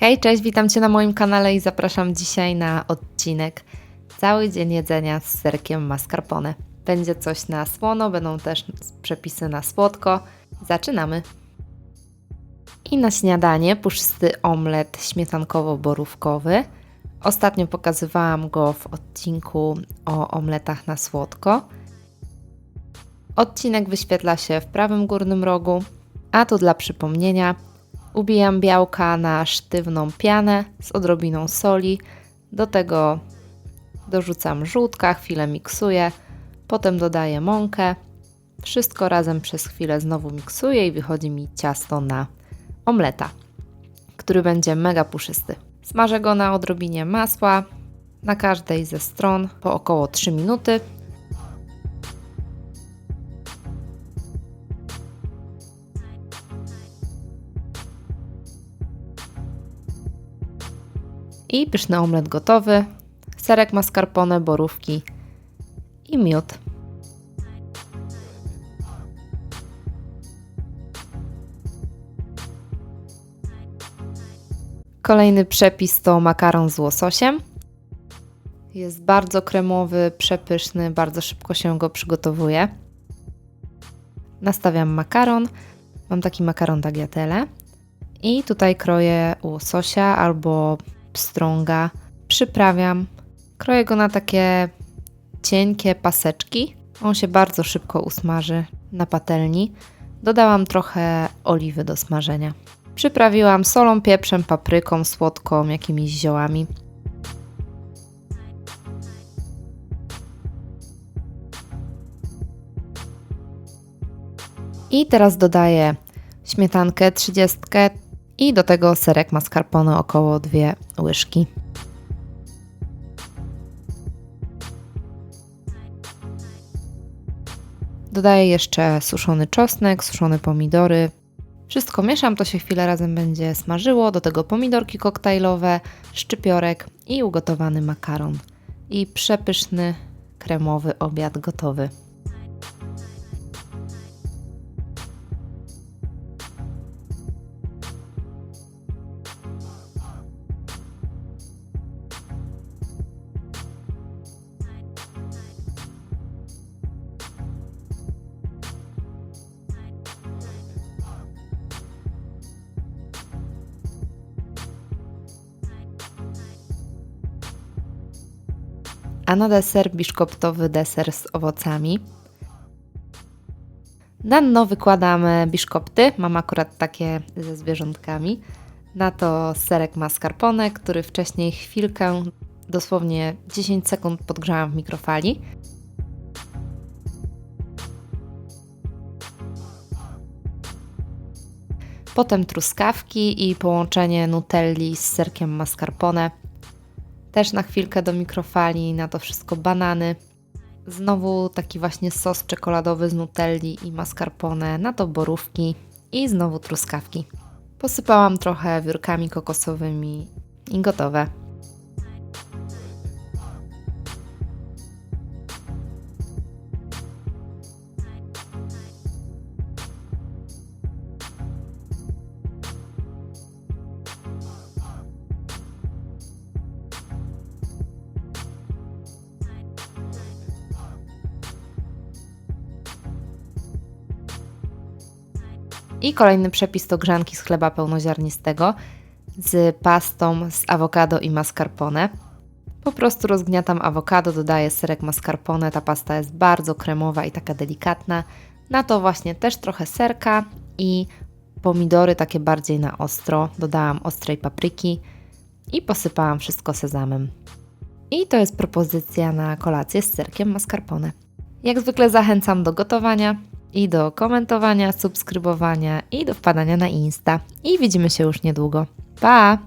Hej, cześć, witam Cię na moim kanale i zapraszam dzisiaj na odcinek Cały dzień jedzenia z serkiem mascarpone. Będzie coś na słono, będą też przepisy na słodko. Zaczynamy! I na śniadanie puszysty omlet śmietankowo-borówkowy. Ostatnio pokazywałam go w odcinku o omletach na słodko. Odcinek wyświetla się w prawym górnym rogu, a tu dla przypomnienia ubijam białka na sztywną pianę z odrobiną soli. Do tego dorzucam żółtka, chwilę miksuję, potem dodaję mąkę. Wszystko razem przez chwilę znowu miksuję i wychodzi mi ciasto na omleta, który będzie mega puszysty. Smażę go na odrobinie masła na każdej ze stron po około 3 minuty. I pyszny omlet gotowy. Serek mascarpone, borówki i miód. Kolejny przepis to makaron z łososiem. Jest bardzo kremowy, przepyszny, bardzo szybko się go przygotowuje. Nastawiam makaron. Mam taki makaron tagliatelle. I tutaj kroję łososia albo pstrąga. Przyprawiam. Kroję go na takie cienkie paseczki. On się bardzo szybko usmaży na patelni. Dodałam trochę oliwy do smażenia. Przyprawiłam solą, pieprzem, papryką, słodką, jakimiś ziołami. I teraz dodaję śmietankę 30 i do tego serek mascarpone około 2 łyżki. Dodaję jeszcze suszony czosnek, suszone pomidory. Wszystko mieszam, to się chwilę razem będzie smażyło. Do tego pomidorki koktajlowe, szczypiorek i ugotowany makaron. I przepyszny, kremowy obiad gotowy. A na deser biszkoptowy deser z owocami. Na dno wykładamy biszkopty, mam akurat takie ze zwierzątkami. Na to serek mascarpone, który wcześniej chwilkę, dosłownie 10 sekund podgrzałam w mikrofali. Potem truskawki i połączenie nutelli z serkiem mascarpone. Też na chwilkę do mikrofali, na to wszystko banany. Znowu taki właśnie sos czekoladowy z nutelli i mascarpone, na to borówki i znowu truskawki. Posypałam trochę wiórkami kokosowymi i gotowe. I kolejny przepis to grzanki z chleba pełnoziarnistego z pastą z awokado i mascarpone. Po prostu rozgniatam awokado, dodaję serek mascarpone. Ta pasta jest bardzo kremowa i taka delikatna. Na to właśnie też trochę serka i pomidory takie bardziej na ostro. Dodałam ostrej papryki i posypałam wszystko sezamem. I to jest propozycja na kolację z serkiem mascarpone. Jak zwykle zachęcam do gotowania i do komentowania, subskrybowania i do wpadania na Insta. I widzimy się już niedługo. Pa!